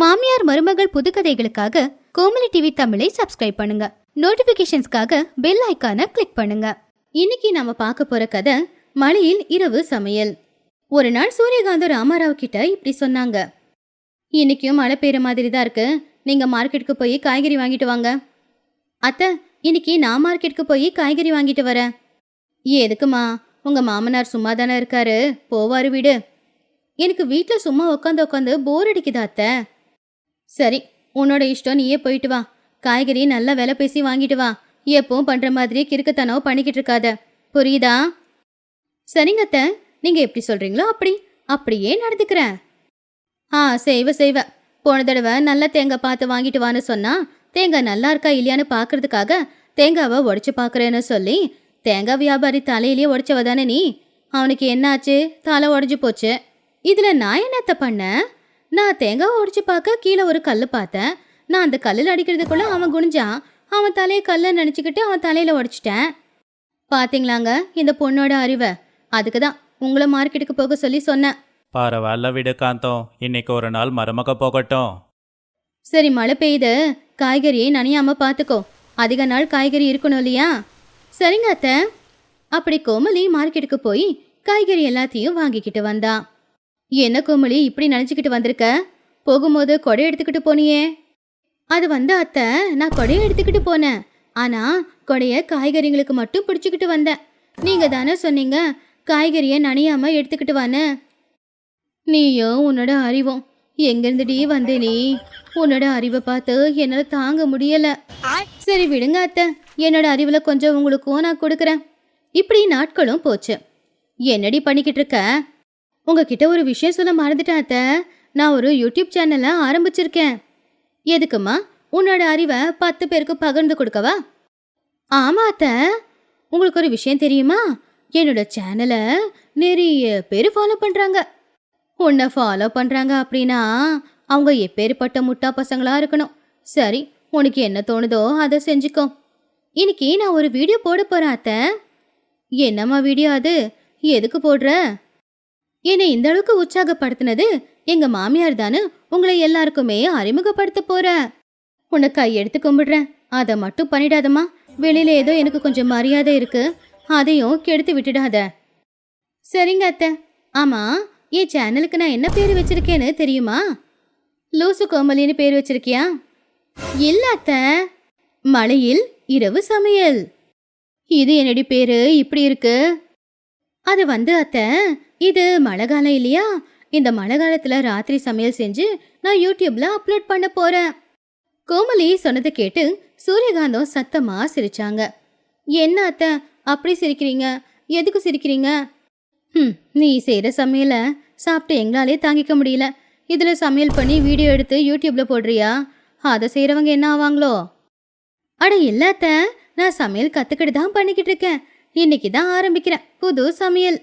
மாமியார் மருமகள் புதுக்கதைகளுக்காக கோமலி டிவி தமிழை சப்ஸ்கிரைப் பண்ணுங்க. நோட்டிபிகேஷன்ஸ்க்காக பெல் ஐக்கான கிளிக் பண்ணுங்க. இன்னைக்கு நாம பார்க்க போற கதை மழையில் இரவு சமையல். ஒரு நாள் சூரியகாந்தம் ராமாராவ் கிட்ட இப்படி சொன்னாங்க. இன்னைக்கும் மழை பெய்யுற மாதிரி தான் இருக்கு. நீங்க மார்க்கெட்டுக்கு போய் காய்கறி வாங்கிட்டு வாங்க. அத்தை இன்னைக்கு நான் மார்க்கெட்டுக்கு போய் காய்கறி வாங்கிட்டு வரேன். எதுக்குமா? உங்க மாமனார் சும்மா தானே இருக்காரு. போவாரு வீடு. எனக்கு வீட்டில் சும்மா உட்காந்து உட்காந்து போர் அடிக்குதா அத்தை? சரி உன்னோட இஷ்டம் நீயே போயிட்டு வா. காய்கறி நல்லா விலை பேசி வாங்கிட்டு வா. எப்பவும் பண்ற மாதிரி கிறுக்குத்தனம் பண்ணிக்கிட்டு இருக்காத. புரியுதா? சரிங்க அத்தை. நீங்க எப்படி சொல்றீங்களோ அப்படி. அப்படியே நடந்துக்கிறேன். ஆ செய்வ செய்வ. போன தடவை நல்ல தேங்காய் பார்த்து வாங்கிட்டு வான்னு சொன்னா தேங்காய் நல்லா இருக்கா இல்லையான்னு பார்க்கறதுக்காக தேங்காவை உடைச்சு பார்க்குறேன்னு சொல்லி தேங்காய் வியாபாரி தலையிலேயே உடைச்சவ தானே நீ? அவனுக்கு என்னாச்சு? தலை உடஞ்சு போச்சு. இதுல நான் என்னத்த பண்ணேன்? நான் தேங்காவை உடைச்சு பார்க்க கீழே ஒரு கல் பார்த்தேன். நான் அந்த கல்லில் அடிக்கிறதுக்குள்ள அவன் குனிஞ்சான். அவன் தலையை கல்லை நினச்சிக்கிட்டு அவன் தலையில உடைச்சிட்டேன். பாத்தீங்களாங்க இந்த பொண்ணோட அறிவை? அதுக்கு தான் உங்களை மார்க்கெட்டுக்கு போக சொல்லி சொன்னேன். பரவாயில்ல விடு காந்தம். இன்னைக்கு ஒரு நாள் மருமக போகட்டும். சரி மழை பெய்யுது. காய்கறியை நனையாம பார்த்துக்கோ அதிக நாள் காய்கறி இருக்கணும் இல்லையா? சரிங்க அத்தை. அப்படி கோமலி மார்க்கெட்டுக்கு போய் காய்கறி எல்லாத்தையும் வாங்கிக்கிட்டு வந்தா. என்ன கோமலி இப்படி நினச்சிக்கிட்டு வந்திருக்க? போகும்போது கொடை எடுத்துக்கிட்டு போனியே. அது வந்து அத்தை நான் கொடையை எடுத்துக்கிட்டு போனேன். ஆனால் கொடைய காய்கறிங்களுக்கு மட்டும் பிடிச்சிக்கிட்டு வந்தேன். நீங்கள் தானே சொன்னீங்க காய்கறியை நனையாம எடுத்துக்கிட்டு வானே நீயோ உன்னோட அறிவும். எங்கிருந்துடி வந்த நீ? உன்னோட அறிவை பார்த்து என்னால் தாங்க முடியலை. சரி விடுங்க அத்தை. என்னோட அறிவில் கொஞ்சம் உங்களுக்கும் நான் கொடுக்குறேன். இப்படி நாட்களும் போச்சு. என்னடி பண்ணிக்கிட்டு இருக்க? உங்ககிட்ட ஒரு விஷயம் சொல்ல மறந்துட்டேன் அத்தை. நான் ஒரு யூடியூப் சேனலை ஆரம்பிச்சிருக்கேன். எதுக்குமா உன்னோட அறிவை பத்து பேருக்கு பகிர்ந்து கொடுக்கவா? ஆமா அத்தை. உங்களுக்கு ஒரு விஷயம் தெரியுமா? என்னோட சேனலை நிறைய பேர் ஃபாலோ பண்ணுறாங்க உன்னை ஃபாலோ பண்ணுறாங்க அப்படின்னா அவங்க எப்பேற்பட்ட முட்டா பசங்களாக இருக்கணும். சரி உனக்கு என்ன தோணுதோ அதை செஞ்சுக்கோ. இன்னைக்கு நான் ஒரு வீடியோ போட போகிறேன் அத்தை. என்னம்மா வீடியோ அது? எதுக்கு போடுற? என்னை இந்த அளவுக்கு உற்சாகப்படுத்தினது? எங்க மாமியார் தானே உங்களை எல்லாருக்குமே அறிமுகப்படுத்த போற. உன்னை எடுத்து கும்பிடுறேன். அதை மட்டும் பண்ணிடாதம்மா. வெளியில ஏதோ எனக்கு கொஞ்சம் மரியாதை இருக்கு. அதையும் கெடுத்து விட்டுடாத. சரிங்க அத்தை. ஆமா என் சேனலுக்கு நான் என்ன பேர் வச்சிருக்கேன்னு தெரியுமா? லூசு கோமலின்னு பேர் வச்சிருக்கியா? இல்ல அத்தை. மழையில் இரவு சமையல். இது என்னடி பேரு? இப்படி இருக்கு. அது வந்து அத்தை இது மழை காலம் இல்லையா? இந்த மழை காலத்துல ராத்திரி சமையல் செஞ்சு நான் யூடியூப்ல அப்லோட் பண்ண போறேன். கோமலி சொன்னதை கேட்டு சூரியகாந்தம் சத்தமா சிரிச்சாங்க. என்ன அத்தை அப்படி சிரிக்கிறீங்க? எதுக்கு சிரிக்கிறீங்க? ம் நீ செய்கிற சமையலை சாப்பிட்டு எங்களாலே தாங்கிக்க முடியல. இதில் சமையல் பண்ணி வீடியோ எடுத்து யூடியூப்ல போடுறியா? அதை செய்கிறவங்க என்ன ஆவாங்களோ? அட இல்லாத்த நான் சமையல் கற்றுக்கிட்டு தான் பண்ணிக்கிட்டு இருக்கேன். இன்னைக்கு தான் ஆரம்பிக்கிறேன். புது சமையல்.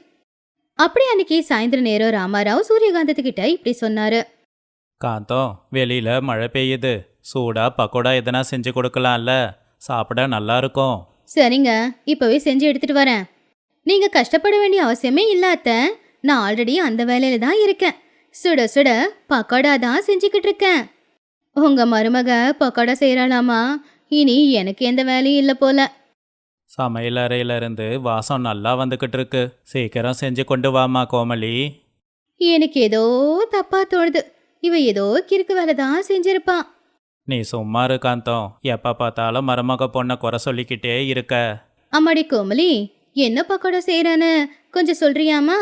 அப்படி அன்னைக்கு சாயந்தர நேரம் ராமாராவ் சூரியகாந்தத்துக்கிட்ட இப்படி சொன்னாரு. காந்தம் வெளியில மழை பெய்யுது. சூடா பக்கோடா எதனா செஞ்சு கொடுக்கலாம்ல. சாப்பிட நல்லா இருக்கும். சரிங்க இப்போவே செஞ்சு எடுத்துட்டு வரேன். நீங்க கஷ்டப்பட வேண்டிய அவசியமே இல்ல அத்தை. நான் ஆல்ரெடி அந்த வேலையில தான் இருக்கேன். சுட சுட பக்கோடா தான் செஞ்சுக்கிட்டு இருக்கேன். உங்க மருமக பக்கோடா செய்யறாளாமா இனி எனக்கு எந்த வேலையும் இல்லை போல. சமையல் அறையில இருந்து வாசம் நல்லா வந்துகிட்டு இருக்கு சீக்கிரம் செஞ்சு கொண்டு வாமா கோமலி எனக்கு ஏதோ தப்பா தோணுது. இவ ஏதோ கிறுக்கு வேலை தான் செஞ்சிருப்பான் நீ சும்மா இரு காந்தம். எப்ப பார்த்தாலும் மருமக பொண்ணை குறை சொல்லிக்கிட்டே இருக்க. அம்மாடி கோமலி என்ன பக்கோடா செய்யறான்னு கொஞ்சம் சொல்றியாமா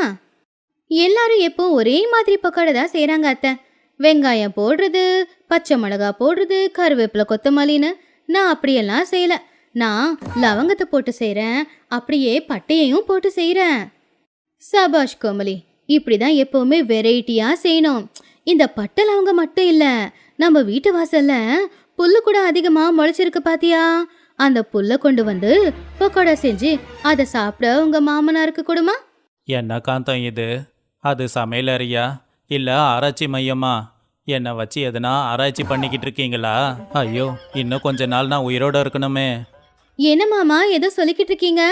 எல்லாரும் எப்போ ஒரே மாதிரி பக்கோடா தான் செய்றாங்க அத்தை. வெங்காயம் போடுறது பச்சை மிளகா போடுறது கருவேப்பிலை கொத்தமல்லின்னு நான் அப்படியெல்லாம் செய்யல. நான் லவங்கத்தை போட்டு செய்கிறேன் அப்படியே பட்டையையும் போட்டு செய்கிறேன் சபாஷ் கோமலி இப்படி தான் எப்போவுமே வெரைட்டியாக செய்யணும். இந்த பட்டை லவங்கம் மட்டும் இல்லை நம்ம வீட்டு வாசலில் புல்லு கூட அதிகமாக முளைச்சிருக்கு பாத்தியா? அந்த புல்லை கொண்டு வந்து பக்கோடா செஞ்சு அதை சாப்பிட உங்க மாமனாருக்கு கொடுமா? என்ன காந்தம் இது? அது சமையல் அறியா? இல்ல ஆராய்ச்சி மையமா? என்னை வச்சு எதுனா ஆராய்ச்சி பண்ணிக்கிட்டு இருக்கீங்களா? ஐயோ இன்னும் கொஞ்ச நாள் நான் உயிரோட இருக்கணுமே. என்ன மாமா ஏதோ சொல்லிக்கிட்டு இருக்கீங்க?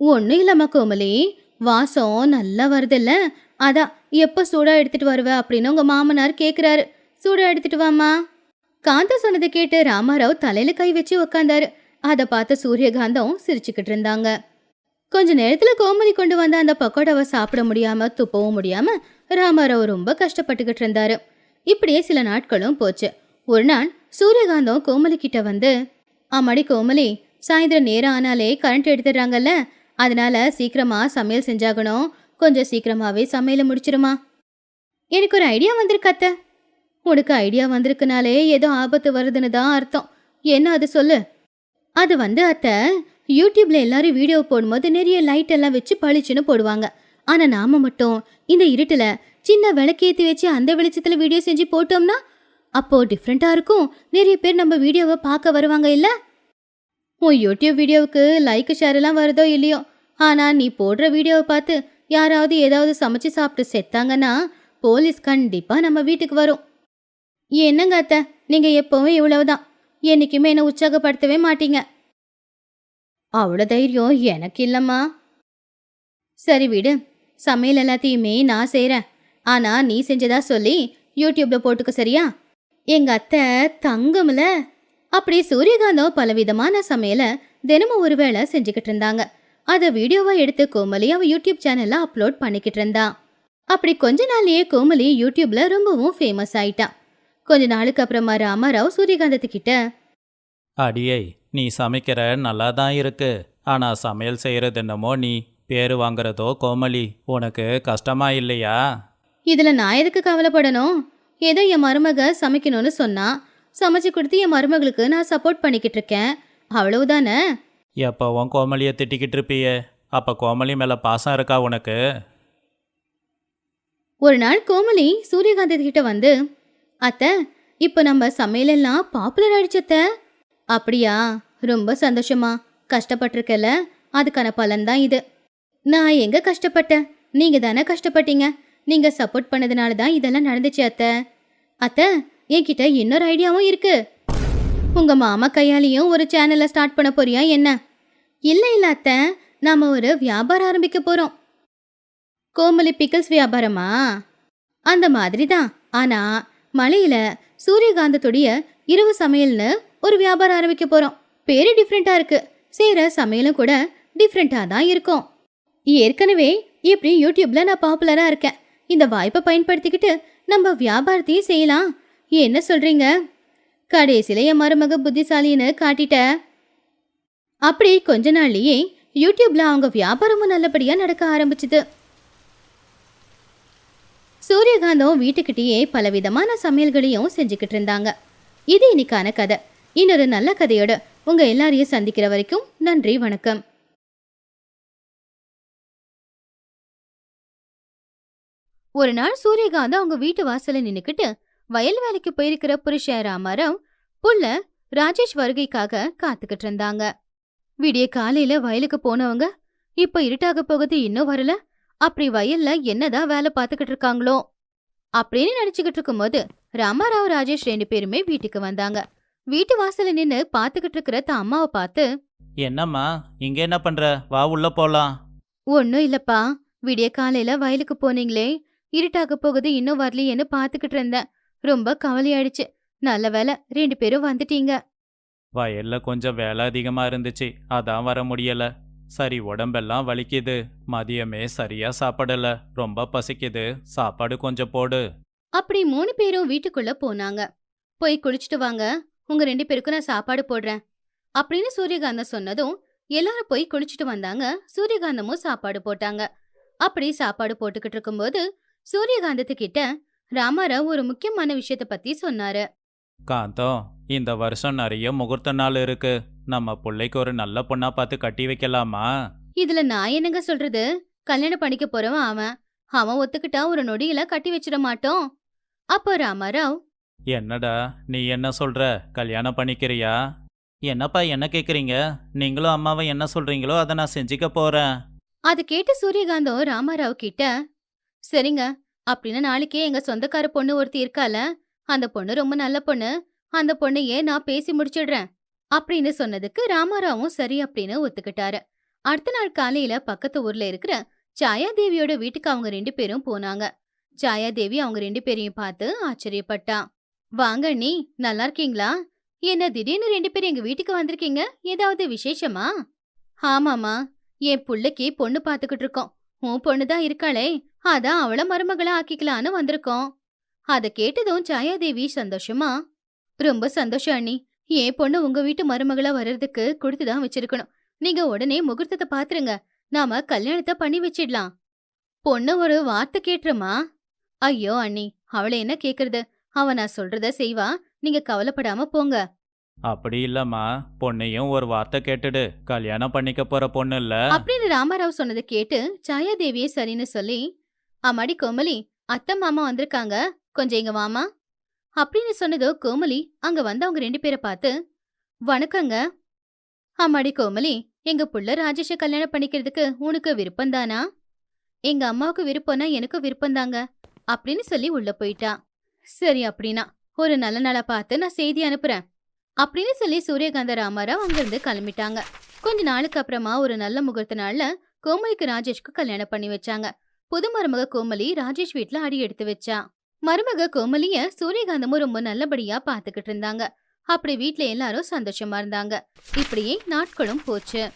ஒன்றும் இல்லைம்மா கோமலி. வாசம் நல்லா வருதுல்ல. அதான் எப்போ சூடா எடுத்துட்டு வருவ அப்படின்னு உங்க மாமனார் கேட்குறாரு சூடாக எடுத்துட்டு வாமா காந்தா சொன்னதை கேட்டு ராமாராவ் தலையில கை வச்சு உக்காந்தாரு. அதை பார்த்து சூரியகாந்தம் சிரிச்சுக்கிட்டு இருந்தாங்க. கொஞ்ச நேரத்தில் கோமலி கொண்டு வந்த அந்த பக்கோடாவை சாப்பிட முடியாம துப்பவும் முடியாமல் ராமாராவ் ரொம்ப கஷ்டப்பட்டுக்கிட்டு இருந்தாரு. இப்படியே சில நாட்களும் போச்சு. ஒரு நாள் சூரியகாந்தம் கோமலி கிட்ட வந்து ஆமாடி கோமலி சாயந்தரம் நேரம் ஆனாலே கரண்ட் எடுத்துடுறாங்கல்ல? அதனால சீக்கிரமா சமையல் செஞ்சாகணும். கொஞ்சம் சீக்கிரமாவே சமையலை முடிச்சிருமா? எனக்கு ஒரு ஐடியா வந்திருக்கு அத்தை. உனக்கு ஐடியா வந்திருக்குனாலே ஏதோ ஆபத்து வருதுன்னு தான் அர்த்தம். என்ன அது சொல்லு? அது வந்து அத்தை யூடியூப்ல எல்லாரும் வீடியோ போடும்போது நிறைய லைட் எல்லாம் வச்சு பளிச்சுன்னு போடுவாங்க. ஆனா நாம மட்டும் இந்த இருட்டுல சின்ன விளக்கேத்தி வச்சு அந்த வெளிச்சத்துல வீடியோ செஞ்சு போட்டோம்னா அப்போ டிஃப்ரெண்டா இருக்கும். நிறைய பேர் நம்ம வீடியோவை பார்க்க வருவாங்க இல்லை? உன் யூடியூப் வீடியோவுக்கு லைக் ஷேர் எல்லாம் வருதோ இல்லையோ? ஆனால் நீ போடுற வீடியோவை பார்த்து யாராவது ஏதாவது சமைச்சு சாப்பிட்டு செத்தாங்கன்னா போலீஸ் கண்டிப்பாக நம்ம வீட்டுக்கு வரும். என்னங்க அத்தை? நீங்கள் எப்போவும் இவ்வளவுதான். என்றைக்குமே என்னை உற்சாகப்படுத்தவே மாட்டீங்க. அவ்வளோ தைரியம் எனக்கு இல்லைம்மா. சரி விடு. சமையல் எல்லாத்தையுமே நான் செய்கிறேன் ஆனால் நீ செஞ்சதா சொல்லி யூடியூப்பில் போட்டுக்க சரியா? எங்கள் அத்தை தங்கம்ல. அப்படி சூரியகாந்தம் பலவிதமான சமையலை தினமும் ஒரு வேளை செஞ்சுக்கிட்டு இருந்தாங்க. அதை வீடியோவா எடுத்து கோமலி அவ யூடியூப் சேனல்ல அப்லோட் பண்ணிக்கிட்டு இருந்தா. அப்படி கொஞ்ச நாள்லயே கோமலி யூடியூப்ல ரொம்பவும் ஃபேமஸ் ஆயிட்டா. கொஞ்ச நாளுக்கு அப்புறமா ராமாராவ் சூரியகாந்தத்துக்கிட்ட அடியை நீ சமைக்கிற நல்லா தான் இருக்கு. ஆனா சமையல் செய்யறது என்னமோ நீ பேரு வாங்குறதோ கோமலி உனக்கு கஷ்டமா இல்லையா? இதுல நான் எதுக்கு கவலைப்படணும்? ஏதோ என் மருமக சமைக்கணும்னு சொன்னா சமைச்சு கொடுத்து என் மருமகளுக்கு நான் சப்போர்ட் பண்ணிக்கிட்டு இருக்கேன். அவ்வளவுதானே? எப்பவும் கோமலியை திட்டிக்கிட்டு இருப்பியே. அப்ப கோமலி மேல பாசம் இருக்கா உனக்கு? ஒரு நாள் கோமலி சூரியகாந்த் கிட்ட வந்து அத்தை இப்போ நம்ம சமையலெல்லாம் பாப்புலர் ஆயிடுச்சத்த அப்படியா? ரொம்ப சந்தோஷமா. கஷ்டப்பட்டிருக்கல. அதுக்கான பலன்தான் இது. நான் எங்க கஷ்டப்பட்டேன்? நீங்க தானே கஷ்டப்பட்டீங்க? நீங்க சப்போர்ட் பண்ணதுனால தான் இதெல்லாம் நடந்துச்சு அத்தை. அத்தை என்கிட்ட இன்னொரு ஐடியாவும் இருக்கு. உங்க மாமா கையாலையும் ஒரு சேனலை ஸ்டார்ட் பண்ண போறியா என்ன? இல்லை இல்ல அத்தை. நாம ஒரு வியாபாரம் ஆரம்பிக்க போறோம். கோமலி பிக்கல்ஸ் வியாபாரமா? அந்த மாதிரி தான் ஆனா மலையில சூரியகாந்தத்துடைய இரவு சமையல்னு ஒரு வியாபாரம் ஆரம்பிக்க போறோம். பேரு டிஃப்ரெண்டா இருக்கு. செய்கிற சமையலும் கூட டிஃப்ரெண்டா தான் இருக்கும். ஏற்கனவே இப்படி யூடியூப்ல நான் பாப்புலரா இருக்கேன். இந்த வாய்ப்பை பயன்படுத்திக்கிட்டு நம்ம வியாபாரத்தையும் செய்யலாம். என்ன சொல்றீங்க? கடைசியில என் மருமக புத்திசாலின்னு காட்டிட்ட. அப்படி கொஞ்ச நாள்லயே யூடியூப்ல அவங்க வியாபாரமும் நல்லபடியா நடக்க ஆரம்பிச்சுது. சூரியகாந்தம் வீட்டுக்கிட்டேயே பலவிதமான சமையல்களையும் செஞ்சுக்கிட்டு இருந்தாங்க. இது இன்னைக்கான கதை. இன்னொரு நல்ல கதையோட உங்க எல்லாரையும் சந்திக்கிற வரைக்கும் நன்றி வணக்கம். ஒரு நாள் சூரியகாந்தம் அவங்க வீட்டு வாசலில் நின்றுக்கிட்டு வயல் வேலைக்கு போயிருக்கிற புருஷன் ராமாராவ் புள்ள ராஜேஷ் வருகைக்காக காத்துக்கிட்டு இருந்தாங்க. விடிய காலையில வயலுக்கு போனவங்க இப்ப இருட்டாக போகுது இன்னும் வரல. அப்படி வயல்ல என்னதான் வேலை பார்த்துக்கிட்டு இருக்காங்களோ? அப்படின்னு நினைச்சுக்கிட்டு இருக்கும்போது ராமாராவ் ராஜேஷ் ரெண்டு பேருமே வீட்டுக்கு வந்தாங்க. வீட்டு வாசல்ல நின்னு பாத்துக்கிட்டு இருக்கிற தான் அம்மாவை பார்த்து என்னம்மா இங்க என்ன பண்ற? வா உள்ள போலாம். ஒன்னும் இல்லப்பா. விடிய காலையில வயலுக்கு போனீங்களே. இருட்டாக போகுது இன்னும் வரலையேன்னு பாத்துக்கிட்டு இருந்தேன். ரொம்ப கவலையாயிடுச்சு. நல்ல வேலை ரெண்டு பேரும் வந்துட்டீங்க. வயல்ல கொஞ்சம் வேலை அதிகமா இருந்துச்சு. அதான் வர முடியல. சரி உடம்பெல்லாம் வலிக்குது. மதியமே சரியா சாப்பிடல. ரொம்ப பசிக்குது. சாப்பாடு கொஞ்சம் போடு. அப்படி மூணு பேரும் வீட்டுக்குள்ள போனாங்க. போய் குளிச்சுட்டு வாங்க. உங்க ரெண்டு பேருக்கும் நான் சாப்பாடு போடுறேன். அப்படின்னு சூரியகாந்தம் சொன்னதும் எல்லாரும் போய் குளிச்சுட்டு வந்தாங்க. சூரியகாந்தமும் சாப்பாடு போட்டாங்க. அப்படி சாப்பாடு போட்டுக்கிட்டு இருக்கும்போது சூரியகாந்தத்துக்கிட்ட ராமாராவ் ஒரு முக்கியமான விஷயத்த பத்தி சொன்னாரு. காந்தம் இந்த வருஷம் நிறைய முகூர்த்த நாள் இருக்கு. நம்ம பிள்ளைக்கு ஒரு நல்ல பொண்ணா பார்த்து கட்டி வைக்கலாமா? இதுல நான் என்னங்க சொல்றது? கல்யாணம் பண்ணிக்க போறவன் அவன். அவன் ஒத்துக்கிட்டா ஒரு நொடியில கட்டி வச்சிட மாட்டோம். அப்போ ராமாராவ் என்னடா நீ என்ன சொல்ற? கல்யாணம் பண்ணிக்கிறியா? என்னப்பா என்ன கேக்குறீங்க? நீங்களும் அம்மாவை என்ன சொல்றீங்களோ அதை நான் செஞ்சுக்க போறேன். அது கேட்டு சூரியகாந்தம் ராமாராவ் கிட்ட சரிங்க அப்படின்னு நாளைக்கே எங்க சொந்தக்கார பொண்ணு ஒருத்தி இருக்கால அந்த பொண்ணு ரொம்ப நல்ல பொண்ணு அந்த பொண்ணையே நான் பேசி முடிச்சிடுறேன் அப்படின்னு சொன்னதுக்கு ராமாராவும் சரி அப்படின்னு ஒத்துக்கிட்டாரு. அடுத்த நாள் காலையில பக்கத்து ஊர்ல இருக்கிற சாயாதேவியோட வீட்டுக்கு அவங்க ரெண்டு பேரும் போனாங்க. சாயாதேவி அவங்க ரெண்டு பேரையும் பார்த்து ஆச்சரியப்பட்டா. வாங்க நீ நல்லா இருக்கீங்களா? என்ன திடீர்னு ரெண்டு பேரும் எங்க வீட்டுக்கு வந்திருக்கீங்க? ஏதாவது விசேஷமா? ஆமாமா என் புள்ளைக்கு பொண்ணு பாத்துக்கிட்டு இருக்கோம். உன் பொண்ணு தான் இருக்காளே அதான் அவள மருமகளா ஆக்கிக்கலான்னு வந்திருக்கோம். அத கேட்டதும் சாயாதேவி சந்தோஷமா ரொம்ப சந்தோஷம் அண்ணி. என் பொண்ணு உங்க வீட்டு மருமகளா வர்றதுக்கு கொடுத்துதான் வச்சிருக்கணும். நீங்க உடனே முகூர்த்தத்தை பாத்துருங்க. நாம கல்யாணத்தை பண்ணி வச்சிடலாம். பொண்ணு ஒரு வார்த்தை கேட்டுருமா? ஐயோ அண்ணி அவளை என்ன கேக்குறது? அவ நான் சொல்றத செய்வா. நீங்க கவலைப்படாம போங்க. அப்படி இல்லம்மா. பொண்ணையும் ஒரு வார்த்தை கேட்டுடு. கல்யாணம் பண்ணிக்க போற பொண்ணு இல்ல. அப்படின்னு ராமாராவ் சொன்னதை கேட்டு சாயாதேவியே சரின்னு சொல்லி அம்மாடி கோமலி அத்தை மாமா வந்திருக்காங்க. கொஞ்சம் இங்க வாமா அப்படின்னு சொன்னதோ கோமலி அங்க வந்து அவங்க ரெண்டு பேரை பார்த்து வணக்கங்க. அம்மாடி கோமலி எங்க புள்ள ராஜேஷ கல்யாணம் பண்ணிக்கிறதுக்கு உனக்கு விருப்பம்தானா? எங்க அம்மாவுக்கு விருப்பம்னா எனக்கு விருப்பம்தாங்க அப்படின்னு சொல்லி உள்ள போயிட்டா. சரி அப்படின்னா ஒரு நல்ல நாளா பார்த்து நான் செய்தி அனுப்புறேன் அப்படின்னு சொல்லி சூரியகாந்த ராமாராவ் அங்கிருந்து கிளம்பிட்டாங்க. கொஞ்ச நாளுக்கு அப்புறமா ஒரு நல்ல முகூர்த்த நாள்ல கோமலிக்கு ராஜேஷ்க்கு கல்யாணம் பண்ணி வச்சாங்க. புது மருமக கோமலி ராஜேஷ் வீட்ல அடி எடுத்து வச்சா. மருமக கோமலிய சூரியகாந்தமும் ரொம்ப நல்லபடியா பாத்துக்கிட்டு இருந்தாங்க. அப்படி வீட்ல எல்லாரும் சந்தோஷமா இருந்தாங்க. இப்படியே நாட்களும் போச்சு.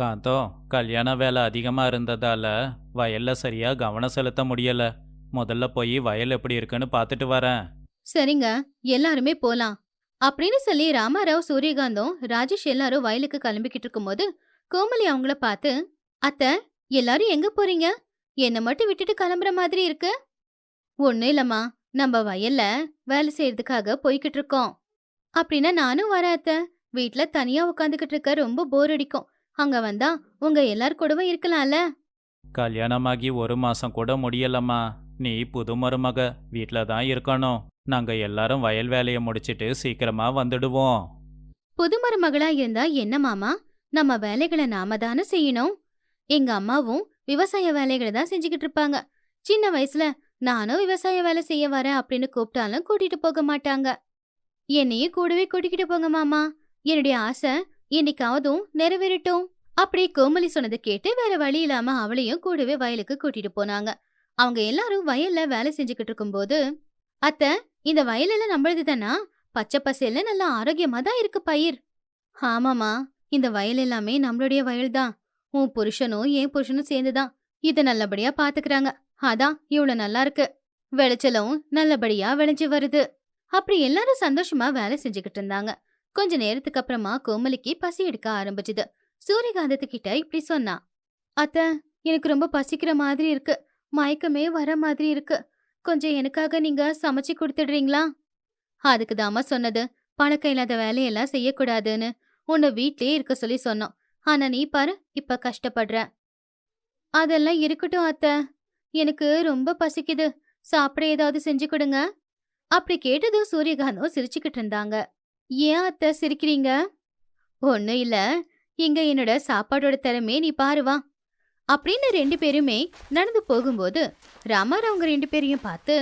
காந்தம் கல்யாண வேலை அதிகமா இருந்ததால வயல்ல சரியா கவனம் செலுத்த முடியல. முதல்ல போய் வயல் எப்படி இருக்குன்னு பார்த்துட்டு வரேன். சரிங்க எல்லாருமே போலாம். அப்படின்னு சொல்லி ராமாராவ் சூரியகாந்தம் ராஜேஷ் எல்லாரும் வயலுக்கு கிளம்பிக்கிட்டு இருக்கும்போது கோமலி அவங்கள பார்த்து அத்தை எல்லாரும் எங்க போறீங்க? என்ன மட்டும் விட்டுட்டு கிளம்புற மாதிரி இருக்கு? ஒன்னும் இல்லம்மா. நம்ம வயல்ல வேலை செய்யறதுக்காக போய்கிட்டு இருக்கோம் அப்படின்னா நானும் வரேன் அத்தை. வீட்ல தனியா உட்காந்துக்கிட்டு இருக்க ரொம்ப போர் அடிக்கும். அங்க வந்தா உங்க எல்லார் கூடவும் இருக்கலாம்ல? கல்யாணமாகி ஒரு மாசம் கூட முடியலம்மா. நீ புது மருமக. வீட்ல தான் இருக்கணும். நாங்க எல்லாரும் வயல் வேலையை முடிச்சிட்டு சீக்கிரமா வந்துடுவோம். புது மருமகளா இருந்தா என்ன மாமா? நம்ம வேலைகளை நாம தானே செய்யணும். எங்க அம்மாவும் விவசாய வேலைகளை தான் செஞ்சுக்கிட்டு இருப்பாங்க. சின்ன வயசுல நானும் விவசாய வேலை செய்ய வரேன் அப்படின்னு கூப்பிட்டாலும் கூட்டிட்டு போக மாட்டாங்க. என்னையும் கூடவே கூட்டிக்கிட்டு போங்க மாமா. என்னுடைய ஆசை என்னைக்காவதும் நிறைவேறட்டும் அப்படி கோமலி சொன்னதை கேட்டு வேற வழி இல்லாம அவளையும் கூடவே வயலுக்கு கூட்டிட்டு போனாங்க. அவங்க எல்லாரும் வயல்ல வேலை செஞ்சுக்கிட்டு இருக்கும்போது அத்தை இந்த வயலெல்லாம் நம்மளது தானா? பச்சை பசேல்ல நல்லா ஆரோக்கியமா தான் இருக்கு பயிர். ஆமாமா இந்த வயல் எல்லாமே நம்மளுடைய வயல் தான். உன் புருஷனும் என் புருஷனும் சேர்ந்துதான் இத நல்லபடியா பாத்துக்கிறாங்க. அதான் இவ்வளவு நல்லா இருக்கு. விளைச்சலும் நல்லபடியா விளைஞ்சு வருது. அப்படி எல்லாரும் சந்தோஷமா வேலை செஞ்சுக்கிட்டு இருந்தாங்க. கொஞ்ச நேரத்துக்கு அப்புறமா கோமலிக்கு பசி எடுக்க ஆரம்பிச்சுது. சூரியகாந்தத்துக்கிட்ட இப்படி சொன்னா அத்த எனக்கு ரொம்ப பசிக்கிற மாதிரி இருக்கு. மயக்கமே வர மாதிரி இருக்கு. கொஞ்சம் எனக்காக நீங்க சமைச்சு கொடுத்துடுறீங்களா? அதுக்கு தாமா சொன்னது. பணக்கம் இல்லாத வேலையெல்லாம் செய்யக்கூடாதுன்னு. உன்னை வீட்லயே இருக்க சொல்லி சொன்னோம். ஆனா நீ பாரு இப்ப கஷ்டப்படுற. அதெல்லாம் இருக்கட்டும் அத்தை. எனக்கு ரொம்ப பசிக்குது. சாப்பிட ஏதாவது செஞ்சு கொடுங்க. அப்படி கேட்டதும் சூரியகாந்தம் சிரிச்சுக்கிட்டு இருந்தாங்க. ஏன் அத்தை சிரிக்கிறீங்க? ஒன்னும் இல்ல. இங்க என்னோட சாப்பாடோட திறமையை நீ பாரு வா. அப்படின்னு ரெண்டு பேருமே நடந்து போகும்போது ராமர் அவங்க ரெண்டு பேரையும் பார்த்து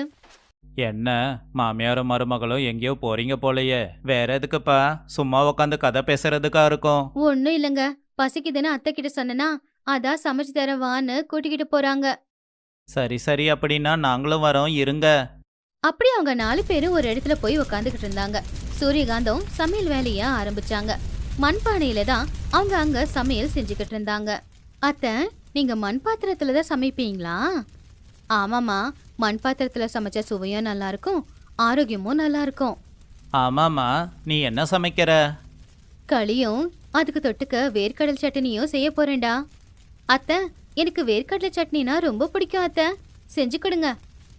என்ன? மாமியாரும் மருமகளும் எங்கேயோ போறீங்க போலயே. வேற எதுக்குப்பா? சும்மா உட்காந்து கதை பேசுறதுக்கா இருக்கும்? ஒன்னும் இல்லைங்க. பசிக்குதுன்னு அத்தை கிட்ட சொன்னனா அதான் சமைச்சு தர வான்னு கூட்டிக்கிட்டு போறாங்க. சரி சரி அப்படின்னா நாங்களும் வரோம் இருங்க. அப்படி அவங்க நாலு பேரும் ஒரு இடத்துல போய் உக்காந்துக்கிட்டு இருந்தாங்க. சூரியகாந்தம் சமையல் வேலைய ஆரம்பிச்சாங்க. மண்பானையில தான் அவங்க அங்க சமையல் செஞ்சுக்கிட்டு இருந்தாங்க. அத்தை நீங்க மண் பாத்திரத்துல தான் சமைப்பீங்களா? ஆமாமா மண் பாத்திரத்துல சமைச்ச சுவையும் நல்லா இருக்கும் ஆரோக்கியமும் நல்லா இருக்கும். ஆமாமா நீ என்ன சமைக்கிற? களியும் அதுக்கு தொட்டுக்க வேர்க்கடல் சட்னியும் செய்ய போறேன்டா. அத்தை எனக்கு வேர்க்கடலை சட்னினா ரொம்ப பிடிக்கும் அத்தை. செஞ்சு கொடுங்க.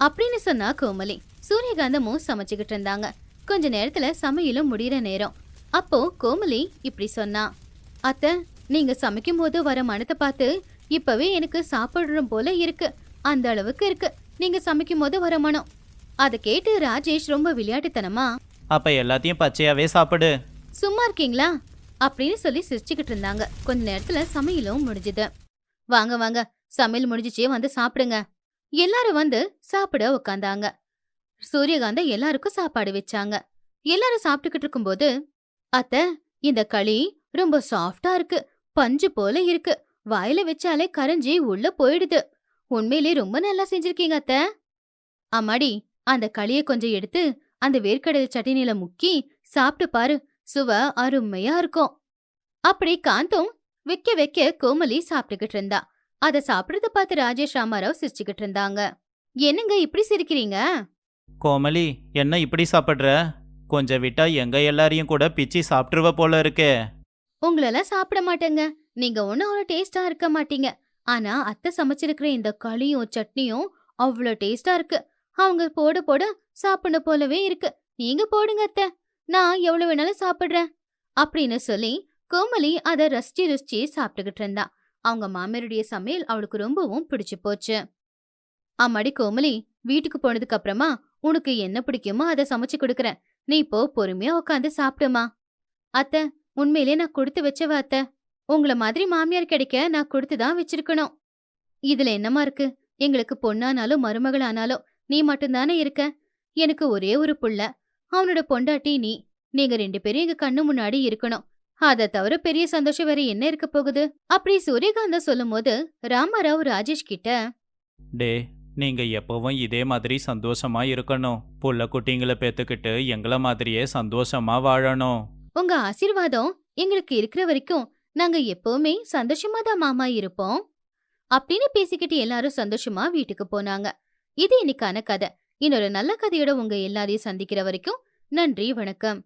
அப்படின்னு சொன்னா கோமலி சூரியகாந்தமும் சமைச்சுக்கிட்டு இருந்தாங்க. கொஞ்ச நேரத்துல சமையலும் முடியிற நேரம். அப்போ கோமலி இப்படி சொன்னா அத்தை நீங்க சமைக்கும் போது வர மனத்தை பார்த்து இப்பவே எனக்கு சாப்பிடுறோம் போல இருக்கு. அந்த அளவுக்கு இருக்கு. நீங்க சமைக்கும் போது வர மனம் அதை கேட்டு ராஜேஷ் ரொம்ப விளையாட்டுத்தனமா அப்ப எல்லாத்தையும் பச்சையாவே சாப்பிடு. சும்மா இருக்கீங்களா? அப்படின்னு சொல்லி சிரிச்சுக்கிட்டு இருந்தாங்க. கொஞ்ச நேரத்துல சமையலும் முடிஞ்சுது. வாங்க வாங்க. சமையல் முடிஞ்சிச்சே வந்து சாப்பிடுங்க. எல்லாரும் வந்து சாப்பிட உட்காந்தாங்க சூரியகாந்த எல்லாருக்கும் சாப்பாடு வச்சாங்க. எல்லாரும் சாப்பிட்டுக்கிட்டு இருக்கும்போது அத்த இந்த களி ரொம்ப சாஃப்டா இருக்கு. பஞ்சு போல இருக்கு. வாயில வச்சாலே கரைஞ்சி உள்ள போயிடுது. உண்மையிலே ரொம்ப நல்லா செஞ்சிருக்கீங்க அத்த. அம்மாடி அந்த களியை கொஞ்சம் எடுத்து அந்த வேர்க்கடலை சட்டினில முக்கி சாப்பிட்டு பாரு. சுவ அருமையா இருக்கும். அப்படி காந்தும் வைக்க வைக்க கோமலி சாப்பிட்டுக்கிட்டு இருந்தா. அத சாப்பிடுறத பார்த்து ராஜேஷ் ராமாராவ் சிரிச்சுக்கிட்டு இருந்தாங்க. என்னங்க இப்படி சிரிக்கிறீங்க? கோமலி என்ன இப்படி சாப்பிட்ற? கொஞ்சம் விட்டா எங்க எல்லாரையும் கூட பிச்சி சாப்பிட்டுருவ போல இருக்கே. உங்களெல்லாம் சாப்பிட மாட்டேங்க. நீங்க ஒன்னும் அவ்வளோ டேஸ்டா இருக்க மாட்டீங்க. ஆனா அத்தை சமைச்சிருக்கிற இந்த களியும் சட்னியும் அவ்வளோ டேஸ்டா இருக்கு. அவங்க போட போட சாப்பிடணும் போலவே இருக்கு. நீங்க போடுங்க அத்தை. நான் எவ்வளவு வேணாலும் சாப்பிடுறேன் அப்படின்னு சொல்லி கோமலி அதை ரசிச்சு ருசிச்சு சாப்பிட்டுக்கிட்டு இருந்தா. அவங்க மாமியாருடைய சமையல் அவளுக்கு ரொம்பவும் பிடிச்சு போச்சு. அம்மாடி கோமலி வீட்டுக்கு போனதுக்கு அப்புறமா உனக்கு என்ன பிடிக்குமோ அதை சமைச்சு கொடுக்கறேன். நீ இப்போ பொறுமையா உட்காந்து சாப்பிடுமா. அத்தை உண்மையிலே நான் கொடுத்து வச்சவ அத்த. உங்கள மாதிரி மாமியார் கிடைக்க நான் கொடுத்து தான் வச்சிருக்கணும். இதுல என்னமா இருக்கு? எங்களுக்கு பொண்ணானாலும் மருமகளானாலும் நீ மட்டும்தானே இருக்க? எனக்கு ஒரே ஒரு புள்ள. அவனோட பொண்டாட்டி நீ. நீங்க ரெண்டு பேரும் எங்க கண்ணு முன்னாடி இருக்கணும். அதை தவிர பெரிய சந்தோஷம் வேற என்ன இருக்க போகுது? அப்படி சூரியகாந்தா சொல்லும் போது ராமாராவ் ராஜேஷ் கிட்ட டே நீங்க எப்பவும் இதே மாதிரி சந்தோஷமா இருக்கணும். புள்ள குட்டிங்களை பெத்துக்கிட்டு எங்கள மாதிரியே சந்தோஷமா வாழணும். உங்க ஆசீர்வாதம் எங்களுக்கு இருக்கிற வரைக்கும் நாங்க எப்பவுமே சந்தோஷமா தான் மாமா இருப்போம். அப்படின்னு பேசிக்கிட்டு எல்லாரும் சந்தோஷமா வீட்டுக்கு போனாங்க. இது இன்னைக்கான கதை. இன்னொரு நல்ல கதையோட உங்க எல்லாரையும் சந்திக்கிற வரைக்கும் நன்றி வணக்கம்.